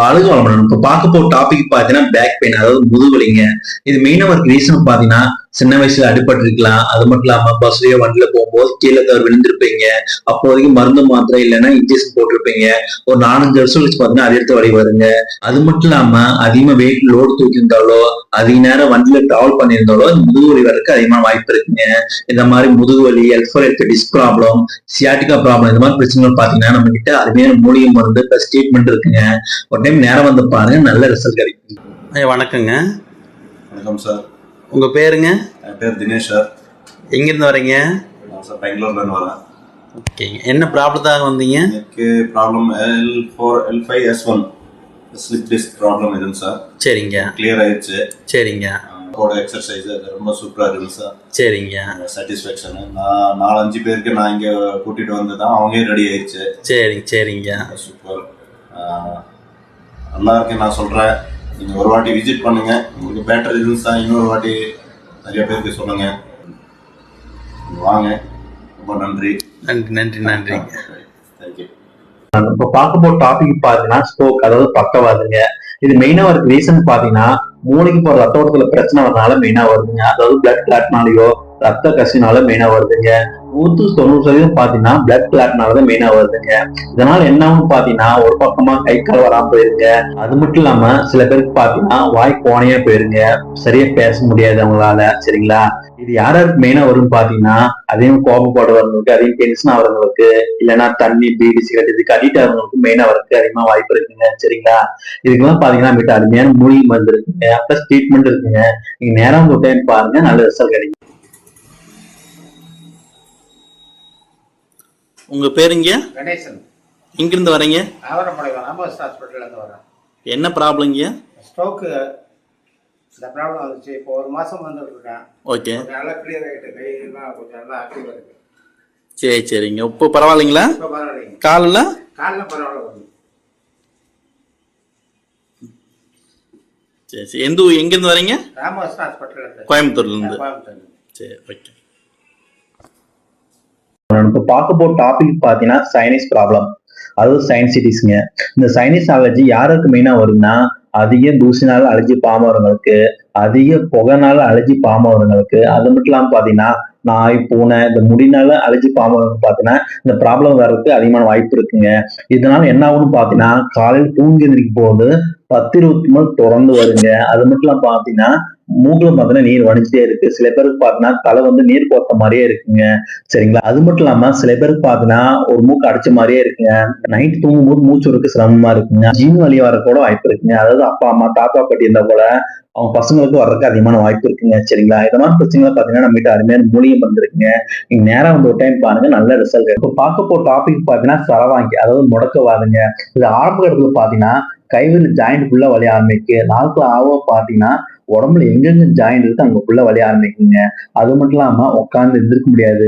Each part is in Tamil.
அழுகு வளம்பரம் இப்போ பார்க்க போற டாபிக் பார்த்தீங்கன்னா பேக் பெயின் அதாவது முதுகுலிங்க இது மெயினாக ஒரு ரீசன் பார்த்தீங்கன்னா சின்ன வயசுல அடிபட்டு இருக்கலாம் அது மட்டும் இல்லாம பஸ்லயோ வண்டியில போகும்போது கீழே தவறு விழுந்திருப்பீங்க. அப்போதைக்கு மருந்து மாத்திரை இல்லைன்னா இன்ஜெக்ஷன் போட்டிருப்பீங்க. ஒரு நாலஞ்சு வருஷம் கழிச்சு பார்த்தீங்கன்னா அது எடுத்து வழி வருங்க. அது மட்டும் இல்லாம அதிகமா வெயிட் லோடு தூக்கியிருந்தாலோ அதிக நேரம் வண்டியில டிராவல் பண்ணியிருந்தாலோ முதுகு வலி வரக்கு அதிகமான வாய்ப்பு இருக்குங்க. இந்த மாதிரி முதுகு வலி எல்ஃபோரேட் டிஸ்க் ப்ராப்ளம் சியாட்டிகா ப்ராப்ளம் இந்த மாதிரி பிரச்சனைகள் பாத்தீங்கன்னா நம்ம கிட்ட அருமையான மூலிகை மருந்து பிளஸ் ட்ரீட்மெண்ட் இருக்குங்க. ஒரு டைம் நேரம் வந்து பாருங்க நல்ல ரிசல்ட் கிடைக்கும். வணக்கங்க. வணக்கம் சார் உங்கள் பேருங்க? என் பேர் தினேஷ் சார். எங்கேருந்து வரீங்க? நான் சார் பெங்களூர்லேருந்து வரேன். ஓகேங்க என்ன ப்ராப்ளத்தாக வந்தீங்க? எனக்கு problem L four L five S one slip disc problem இதுங்க சார். சரிங்க. கிளியர் ஆயிடுச்சு. சரிங்க. கூட எக்ஸசைஸ் அது ரொம்ப சூப்பராக இருக்குது சார். சரிங்க. சாட்டிஸ்ஃபேக்ஷனு நான் நாலஞ்சு பேருக்கு நான் இங்கே கூட்டிகிட்டு வந்து தான் அவங்களே ரெடி ஆயிடுச்சு சரிங்க. சரிங்க சூப்பர் நல்லா இருக்கு நான் சொல்கிறேன் நீங்கள் ஒரு வாட்டி விசிட் பண்ணுங்க. உங்களுக்கு பேட்டர் இருந்துச்சா இன்னொரு வாட்டி நிறைய பேருக்கு சொல்லுங்க வாங்க. ரொம்ப நன்றி. நன்றி நன்றி நன்றிங்க தேங்க்யூ இப்போ பார்க்க போற டாபிக் பாத்தீங்கன்னா ஸ்ட்ரோக் அதாவது பக்கவாதுங்க இது மெயினா ஒரு ரீசன் பாத்தீங்கன்னா மூளைக்கு போற ரத்த ஓட்டத்துல பிரச்சனை வரனால மெயினா வருதுங்க. அதாவது பிளட் கிளாட்னாலயோ ரத்த கசினால மெயினா வருதுங்க. நூத்து தொண்ணூறு சதவீதம் பாத்தீங்கன்னா பிளட் கிளாட்னாலதான் மெயினா வருதுங்க. இதனால என்ன ஆகும் பாத்தீங்கன்னா ஒரு பக்கமா கை கால் வராம போயிருங்க. அது மட்டும் இல்லாம சில பேருக்கு பாத்தீங்கன்னா வாய் கோணையா போயிருங்க. சரியா பேச முடியாது அவங்களால. சரிங்களா? இது யார் யாருக்கு மெயினா வரும்னு பாத்தீங்கன்னா அதையும் கோபப்படுறவங்களுக்கு அதையும் டென்ஷன் ஆகிறவங்களுக்கு இல்லைன்னா தண்ணி பீடி சிகரெட் இதுக்கு அடிக்ட் ஆகிறவங்களுக்கு மெயினா வரதுக்கு அதிகமா வாய்ப்பு இருக்குங்க. சரிங்களா? இதுக்கெல்லாம் பாத்தீங்கன்னா நம்மகிட்ட அருமையான மூலிகை மருந்து இருக்குங்க. பிளஸ் ட்ரீட்மெண்ட் இருக்குங்க. நீங்க நேரம் ஒரு டைம் பாருங்க. நல்ல ரிசல்ட் கிடைக்கும். உங்கள் பேருங்க கணேசன். எங்கேருந்து வரீங்க? ஆவரம்பாளையம் ராமதாஸ் ஹாஸ்பிட்டல்லேருந்து வரேன். என்ன ப்ராப்ளங்க ஸ்ட்ரோக்கு இந்த ப்ராப்ளம் வந்துச்சு. இப்போ ஒரு மாதம் வந்துட்டு இருக்கேன் ஓகே கொஞ்சம் நல்லா கிளியர் ஆகிட்டு கையெல்லாம் கொஞ்சம் நல்லா ஆக்டிவ் இருக்கு. சரி சரிங்க. இப்போ பரவாயில்லைங்களா? இப்போ பரவாயில்லைங்க. காலில்? காலைல பரவாயில்ல வருது சரி சரி. எந்த எங்கேருந்து வரீங்க? ராமதாஸ் ஹாஸ்பிட்டல்லேருந்து கோயம்புத்தூர்லேருந்து. கோயம்புத்தூர் சரி ஓகே இப்போ பார்க்க போற டாபிக் பாத்தீங்கன்னா சைனீஸ் ப்ராப்ளம் அதாவது சைனசிட்டிஸ்ங்க இந்த சைனீஸ் அலர்ஜி யாருக்கு மெயினா வருதுன்னா அதிக தூசினால அலர்ஜி பாமவரங்களுக்கு அதிக புகைனால அலர்ஜி பாமவரங்களுக்கு அது மட்டும் இல்லாம பாத்தீங்கன்னா நாய் பூனை இந்த முடினால அலர்ஜி பாமவரங்க பாத்தீங்கன்னா இந்த ப்ராப்ளம் வர்றதுக்கு அதிகமான வாய்ப்பு இருக்குங்க. இதனால என்ன ஆகும்னு பாத்தீங்கன்னா காலையில் தூங்கி எந்திரிக்கும் போது பத்து இருபத்தி மூணு தொடர்ந்து வருங்க. அது மட்டும் இல்லாம பாத்தீங்கன்னா மூக்குல பாத்தீங்கன்னா நீர் வடிஞ்சிட்டே இருக்கு. சில பேருக்கு பாத்தீங்கன்னா தலை வந்து நீர் கோத்த மாதிரியே இருக்குங்க. சரிங்களா? அது மட்டும் இல்லாம சில பேருக்கு பாத்தீங்கன்னா ஒரு மூக்கு அடிச்ச மாதிரியே இருக்குங்க. நைட் தூங்கும் போது மூச்சு இருக்கு சிரமமா இருக்குங்க. ஜீன் வழி வர கூட வாய்ப்பு இருக்குங்க. அதாவது அப்பா அம்மா தாத்தா பாட்டி இருந்தா கூட அவங்க பசங்களுக்கு வர்றதுக்கு அதிகமான வாய்ப்பு இருக்குங்க. சரிங்களா? இந்த மாதிரி பிரச்சனைகளை பாத்தீங்கன்னா நம்ம கிட்ட அருமையான மூலிகை வந்துருக்குங்க நீங்க நேரம் வந்து ஒரு டைம் பாருங்க. நல்ல ரிசல்ட் இப்போ பார்க்க போற டாபிக் பாத்தீங்கன்னா சரவாங்கி அதாவது முடக்கவாதுங்க. இது ஆரம்ப கட்டத்துல பாத்தீங்கன்னா கைவிரல் ஜாயிண்ட் ஃபுல்லாக வலி ஆரம்பிக்கு. நாளுக்கு ஆவோ பாத்தீங்கன்னா உடம்புல எங்கெங்க ஜாயின் இருக்கு அங்க ஃபுல்லா வலிய ஆரம்பிக்குங்க. அது மட்டும் இல்லாம உட்கார்ந்து எந்திருக்க முடியாது.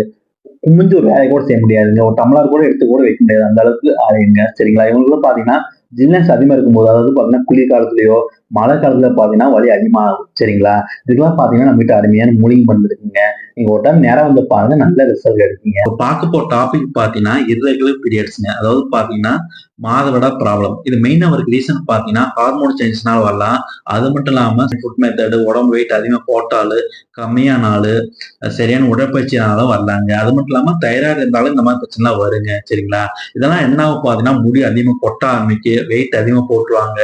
குமிஞ்சு ஒரு வேலையை கூட செய்ய முடியாதுங்க. ஒரு டம்ளர் கூட எடுத்து கூட வைக்க முடியாது. அந்த அளவுக்கு ஆகுங்க சரிங்களா? இவங்களுக்கு பாத்தீங்கன்னா ஜில்னஸ் அதிகமா இருக்கும்போது அதாவது பாத்தீங்கன்னா குளிர் காலத்துலயோ மழை காலத்துல பாத்தீங்கன்னா வலி அதிகமாகும். சரிங்களா? இதுக்கெல்லாம் பாத்தீங்கன்னா நம்ம கிட்ட அருமையான மூலிகை பண்ணிருக்குங்க நீங்க ஒரு டைம் நேரம் வந்து பாருங்க நல்ல ரிசல்ட் எடுப்பீங்க பார்க்க போற டாபிக் பாத்தீங்கன்னா இரகுலர் பீரியட்ஸ்ங்க அதாவது பாத்தீங்கன்னா மாதவிடா ப்ராப்ளம் இது மெயின் அவருக்கு ரீசன் பாத்தீங்கன்னா ஹார்மோன் சேஞ்சஸ்னால வரலாம். அது மட்டும் இல்லாம ஃபுட் மெத்தடு உடம்பு வெயிட் அதிகமாக போட்டாலும் கம்மியானாலு சரியான உடற்பயிற்சினாலும் வரலாங்க. அது மட்டும் இல்லாம தைராய்டு இருந்தாலும் இந்த மாதிரி பிரச்சனைலாம் வருங்க. சரிங்களா? இதெல்லாம் என்ன ஆகும் பாத்தீங்கன்னா முடி அதிகமாக கொட்ட ஆரம்பிக்கு வெயிட் அதிகமாக போட்டுருவாங்க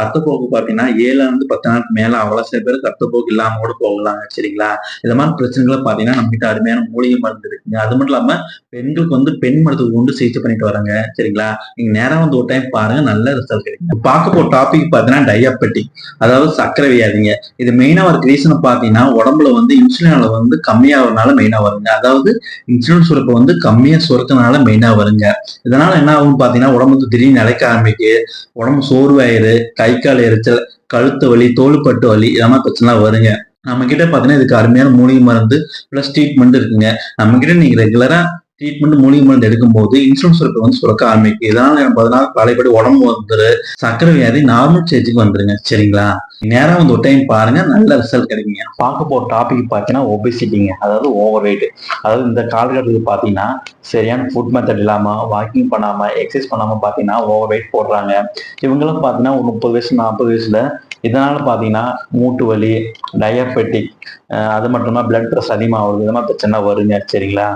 ரத்தப்போக்கு பாத்தீங்கன்னா ஏழுல இருந்து பத்து நாளுக்கு மேல அவ்வளவு சில பேருக்கு ரத்தப்போக்கு இல்லாம கூட போகலாங்க சரிங்களா? இந்த மாதிரி பிரச்சனைகளை பாத்தீங்கன்னா நம்ம கிட்ட அருமையான மூலிகை மருந்து இருக்குங்க. அது மட்டும் இல்லாம பெண்களுக்கு வந்து பெண் மருத்துவம் கொண்டு சிகிச்சை பண்ணிட்டு வராங்க சரிங்களா? நீங்க நேரம் வந்து ஒரு டைம் பாருங்க நல்ல ரிசல்ட் கிடைக்கும் பார்க்க போற டாபிக் பாத்தீங்கன்னா டயாபெட்டிக் அதாவது சர்க்கரை வியாதிங்க. இது மெயினா ஒரு ரீசன் பாத்தீங்கன்னா உடம்புல வந்து இன்சுலின் அளவு வந்து கம்மியாகிறதுனால மெயினா வருங்க. அதாவது இன்சுலின் சுரப்பு வந்து கம்மியா சுரக்கனால மெயினா வருங்க. இதனால என்ன ஆகும் பாத்தீங்கன்னா உடம்பு வந்து திடீர்னு நிலைக்க ஆரம்பிக்கு. உடம்பு சோர்வாயிரு கை கால் எரிச்சல் கழுத்து வலி தோள்பட்டு வலி இதெல்லாம் பிரச்சனை வருங்க. நம்ம கிட்ட பாத்தீங்கன்னா இதுக்கு அருமையான மூலிகை மருந்து பிளஸ் ட்ரீட்மெண்ட் இருக்குங்க. நம்ம கிட்ட நீங்க ரெகுலரா ட்ரீட்மெண்ட் மூலிகை மருந்து எடுக்கும்போது இன்சூரன்ஸ் சுரக்க வந்து சுரக்க ஆரம்பிக்கும். இதனால என்ன பதினாறு பழையபடி உடம்பு வந்துரு சக்கரை வியாதி நார்மல் ஸ்டேஜுக்கு வந்துருங்க. சரிங்களா? நேரம் வந்து ஒரு டைம் பாருங்க நல்ல ரிசல்ட் கிடைக்குங்க. பார்க்க போற டாபிக் பார்த்தீங்கன்னா ஒபிசிட்டிங்க அதாவது ஓவர் வெயிட் அதாவது இந்த காலகட்டத்தில் பார்த்தீங்கன்னா சரியான ஃபுட் மெத்தட் இல்லாம வாக்கிங் பண்ணாம எக்ஸசைஸ் பண்ணாம பார்த்தீங்கன்னா ஓவர் வெயிட் போடுறாங்க. இவங்களும் பார்த்தீங்கன்னா ஒரு முப்பது வயசு நாற்பது வயசுல இதனால பார்த்தீங்கன்னா மூட்டு வலி டயபெட்டிக் அது மட்டும் பிளட் ப்ரெஷர் அதிகமாகுது. இந்த மாதிரி பிரச்சனை வருங்க. சரிங்களா?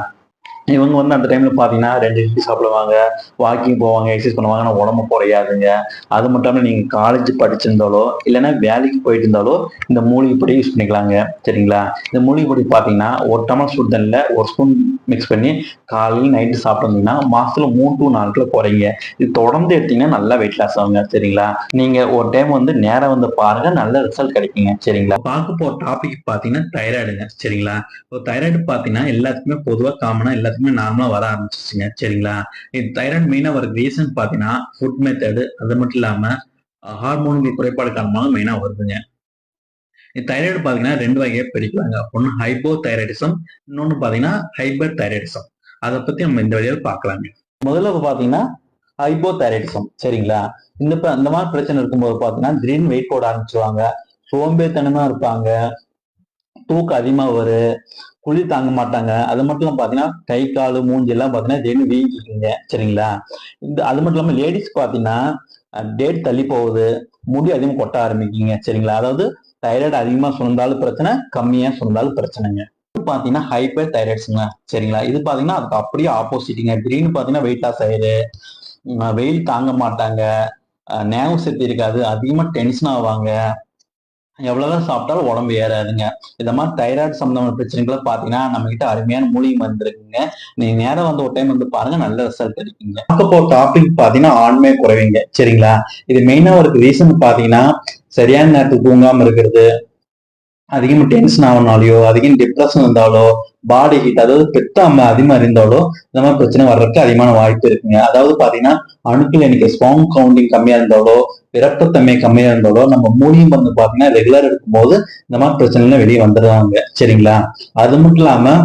இவங்க வந்து அந்த டைம்ல பாத்தீங்கன்னா ரெண்டு இட்லி சாப்பிடுவாங்க வாக்கிங் போவாங்க எக்ஸசைஸ் பண்ணுவாங்க. ஆனால் உடம்பு குறையாதுங்க. அது மட்டும் இல்லாமல் நீங்க காலேஜ் படிச்சிருந்தாலோ இல்லைன்னா வேலைக்கு போயிட்டு இருந்தாலோ இந்த மூலிகை பொடி யூஸ் பண்ணிக்கலாங்க. சரிங்களா? இந்த மூலிகை பொடி பாத்தீங்கன்னா ஒரு டம்ளர் சுடு தண்ணியில் ஒரு ஸ்பூன் மிக்ஸ் பண்ணி காலையில் நைட்டு சாப்பிட்டீங்கன்னா மாசத்துல மூணு டு நாலு குறைங்க. இது தொடர்ந்து எடுத்தீங்கன்னா நல்லா வெயிட் லாஸ் ஆகுங்க. சரிங்களா? நீங்க ஒரு டைம் வந்து நேரம் வந்து பாருங்க நல்ல ரிசல்ட் கிடைக்குங்க. சரிங்களா? பார்க்க போற டாபிக் பாத்தீங்கன்னா தைராய்டுங்க சரிங்களா? இப்போ தைராய்டு பார்த்தீங்கன்னா எல்லாத்துக்குமே பொதுவாக காமனாக எல்லாத்துக்கும் நார்மலாக வர ஆரம்பிச்சிச்சுங்க. சரிங்களா? இது தைராய்டு மெயினாக வரது ரீசன் பார்த்தீங்கன்னா ஃபுட் மெத்தடு அது மட்டும் இல்லாமல் ஹார்மோன்கள் குறைபாடு காரணமாக மெயினாக வருதுங்க. இந்த தைராய்டு பார்த்தீங்கன்னா ரெண்டு வகையாக பிரிக்கலாங்க. ஒன்று ஹைபோ தைராய்டிசம் இன்னொன்று பார்த்தீங்கன்னா ஹைபர் தைராய்டிசம் அதை பற்றி நம்ம இந்த வழியில் பார்க்கலாங்க. முதல்ல பார்த்தீங்கன்னா ஹைபோ தைராய்டிசம் சரிங்களா? இந்த இந்த மாதிரி பிரச்சனை இருக்கும்போது பார்த்தீங்கன்னா திடீர்னு வெயிட் போட ஆரம்பிச்சிருவாங்க. சோம்பேறித்தனமா இருப்பாங்க. தூக்கம் அதிகமா வரும். குளிர் தாங்க மாட்டாங்க. அது மட்டும் இல்லாம பாத்தீங்கன்னா கை கால் மூஞ்சி எல்லாம் பாத்தீங்கன்னா திடீர்னு வீங்கிக்குங்க சரிங்களா? இந்த அது மட்டும் இல்லாம லேடிஸ் பாத்தீங்கன்னா டேட் தள்ளி போகுது. முடி அதிகமாக கொட்ட ஆரம்பிக்குங்க. சரிங்களா? அதாவது தைராய்டு அதிகமா சுரந்தாலும் பிரச்சனை கம்மியா சுரந்தாலும் பிரச்சனைங்க. பார்த்தீங்கன்னா பாத்தீங்கன்னா ஹைப்பர் தைராய்ட்ஸுங்க சரிங்களா? இது பாத்தீங்கன்னா அதுக்கு அப்படியே ஆப்போசிட்டுங்க திடீர்னு பாத்தீங்கன்னா வெயிட் லாஸ் ஆயிரு. வெயில் தாங்க மாட்டாங்க. நேகம் சக்தி இருக்காது. அதிகமா டென்ஷன் ஆவாங்க. எவ்வளவுதான் சாப்பிட்டாலும் உடம்பு ஏறாதுங்க. இந்த மாதிரி தைராய்டு சம்பந்தமான பிரச்சனைகளை பாத்தீங்கன்னா நம்ம கிட்ட அருமையான மூலிகை மருந்து இருக்குங்க. நீங்க நேரம் வந்து ஒரு டைம் வந்து பாருங்க நல்ல ரிசல்ட் இருக்குங்க. பார்க்க போற டாபிக் பாத்தீங்கன்னா ஆண்மை குறைவிங்க. சரிங்களா? இது மெயினா ஒரு ரீசன் பாத்தீங்கன்னா சரியான நேரத்துக்கு தூங்காம இருக்கிறது அதிகமாக டென்ஷன் ஆகினாலையோ அதிகம் டிப்ரெஷன் இருந்தாலோ பாடி ஹீட் அதாவது பெத்த அம்மை அதிகமாக இருந்தாலோ இந்த மாதிரி பிரச்சனை வர்றதுக்கு அதிகமான வாய்ப்பு இருக்குங்க. அதாவது பாத்தீங்கன்னா அணுக்கள் எனக்கு ஸ்ட்ராங் கவுண்டிங் கம்மியா இருந்தாலோ பிறப்புத்தன்மை கம்மியா இருந்தாலோ நம்ம மூலியம் வந்து பாத்தீங்கன்னா ரெகுலர் இருக்கும்போது இந்த மாதிரி பிரச்சனைலாம் வெளியே வந்துடுறாங்க. சரிங்களா? அது மட்டும் இல்லாம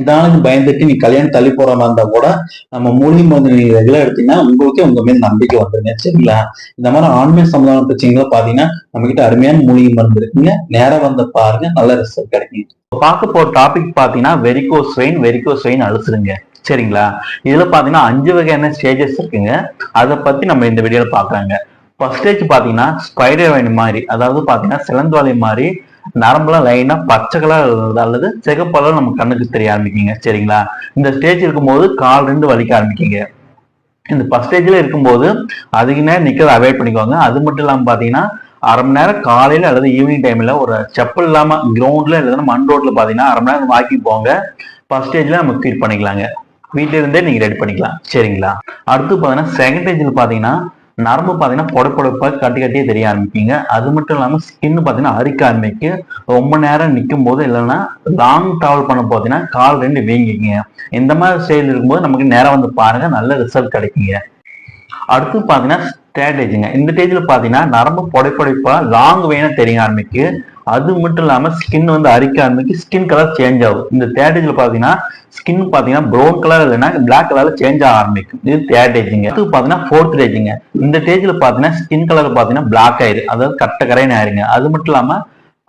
இதானுக்கு பயந்துட்டு நீ கல்யாணம் தள்ளி போற மாதிரி இருந்தா கூட நம்ம மூலிகை மருந்து நீங்க ரெகுலர் எடுத்தீங்கன்னா உங்களுக்கே உங்க மேல் நம்பிக்கை வந்துருங்க. சரிங்களா? இந்த மாதிரி ஆண்மை சம்பந்தமான பிரச்சனைகளை பாத்தீங்கன்னா நம்ம கிட்ட அருமையான மூலிகை மருந்து இருக்குங்க. நேரம் வந்து பாருங்க. நல்ல ரிசல்ட் கிடைக்கும் பார்க்க போற டாபிக் பாத்தீங்கன்னா வெரிகோ ஸ்ட்ரெயின் வெரிகோ ஸ்ட்ரெயின் அழுசுருங்க சரிங்களா? இதுல பாத்தீங்கன்னா அஞ்சு வகையான ஸ்டேஜஸ் இருக்குங்க. அதை பத்தி நம்ம இந்த வீடியோல பாக்குறாங்க ஃபர்ஸ்ட் ஸ்டேஜ் பாத்தீங்கன்னா ஸ்பைடர் வைன் மாதிரி அதாவது பாத்தீங்கன்னா சிலந்தோலை மாதிரி நரம்புலாம் லைனா பச்சை கலர் அல்லது சிகப்பளவு நம்ம கண்ணுக்கு தெரிய ஆரம்பிக்குங்க. சரிங்களா? இந்த ஸ்டேஜ் இருக்கும்போது கால் ரெண்டு வலிக்க ஆரம்பிக்குங்க. இந்த ஃபர்ஸ்ட் ஸ்டேஜ்ல இருக்கும்போது அதிக நேரம் நிக்கிறத அவாய்ட் பண்ணிக்கோங்க. அது மட்டும் இல்லாம பாத்தீங்கன்னா அரை மணி நேரம் காலையில அல்லது ஈவினிங் டைம்ல ஒரு செப்பல் இல்லாம கிரவுண்ட்ல இல்லைன்னா மண் ரோட்ல பாத்தீங்கன்னா அரை மணி நேரம் வாக்கிங் போங்க. ஃபர்ஸ்ட் ஸ்டேஜ்ல நம்ம க்ளீட் பண்ணிக்கலாங்க. வீட்டில இருந்தே நீங்க ரெடி பண்ணிக்கலாம். சரிங்களா? அடுத்து பாத்தீங்கன்னா செகண்ட் ஸ்டேஜ்ல பாத்தீங்கன்னா நரம்பு பார்த்தீங்கன்னா பொடப்பொடப்பா கட்டி கட்டியே தெரிய ஆரம்பிக்குங்க. அது மட்டும் இல்லாமல் ஸ்கின் பார்த்தீங்கன்னா அரிக்க ஆரம்பிக்கு. ரொம்ப நேரம் நிற்கும் போது இல்லைன்னா லாங் ட்ராவல் பண்ண போதீங்கன்னா கால் ரெண்டு வீங்கிங்க இந்த மாதிரி ஸ்டேஜ் இருக்கும்போது நமக்கு நேரம் வந்து பாருங்க நல்ல ரிசல்ட் கிடைக்குங்க. அடுத்து பார்த்தீங்கன்னா ஸ்ட்ராட்டஜிங்க இந்த ஸ்டேஜில் பார்த்தீங்கன்னா நரம்பு பொடைப்பொடைப்பா லாங் வேணும் தெரிய ஆரம்பிக்கு. அது மட்டும் இல்லாம ஸ்கின் வந்து அரிக்க ஆரம்பிக்கு ஸ்கின் கலர் சேஞ்ச் ஆகும். இந்த ஸ்ட்ராட்டஜில பாத்தீங்கன்னா ஸ்கின் பாத்தீங்கன்னா ப்ரௌன் கலர் இல்லைன்னா பிளாக் கலர்ல சேஞ்ச் ஆக ஆரம்பிக்கும். இது தேர்ட் ஏஜிங்க பாத்தீங்கன்னா ஃபோர்த் ஏஜிங்க இந்த ஸ்டேஜ்ல பாத்தீங்கன்னா ஸ்கின் கலர் பாத்தீங்கன்னா பிளாக் ஆயிரு அதாவது கட்ட கரைன்னு ஆயிருங்க. அது மட்டும் இல்லாம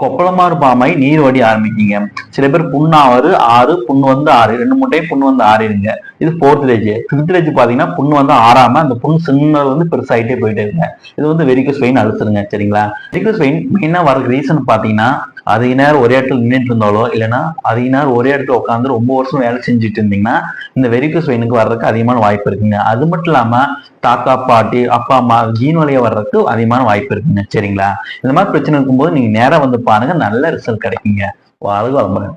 கொப்பளமாறு பாமாய் நீர் வடி ஆரம்பிக்கீங்க. சில பேர் புண்ணாவது ஆறு புண்ணு வந்து ஆறு. ரெண்டு மூட்டையும் புண்ணு வந்து ஆறிடுங்க இது ஃபோர்த் ஏஜ் ஃபிஃப்த் ஏஜ் பாத்தீங்கன்னா புண்ணு வந்து ஆறாம அந்த புண் சின்னது வந்து பெருசாயிட்டே போயிட்டே இருங்க. இது வந்து வெரிகஸ் வெயின் அழுத்துருங்க சரிங்களா? வெரிகஸ் வெயின் மெயினா வரக்கு ரீசன் பாத்தீங்கன்னா அதிக நேரம் ஒரே இடத்துல நின்றுட்டு இருந்தாலோ இல்லைன்னா அதிக நேரம் ஒரே இடத்துல உட்காந்து ரொம்ப வருஷம் வேலை செஞ்சுட்டு இருந்தீங்கன்னா இந்த வெரிகஸ் வெயினுக்கு வர்றதுக்கு அதிகமான வாய்ப்பு இருக்குங்க. அது மட்டும் இல்லாம தாத்தா பாட்டி அப்பா அம்மா ஜீன் வழியா வர்றதுக்கு அதிகமான வாய்ப்பு இருக்குங்க. சரிங்களா? இந்த மாதிரி பிரச்சனை இருக்கும்போது நீங்க நேரா வந்து பாருங்க. நல்ல ரிசல்ட் கிடைக்குங்க. வாழ்க வளமுடன்.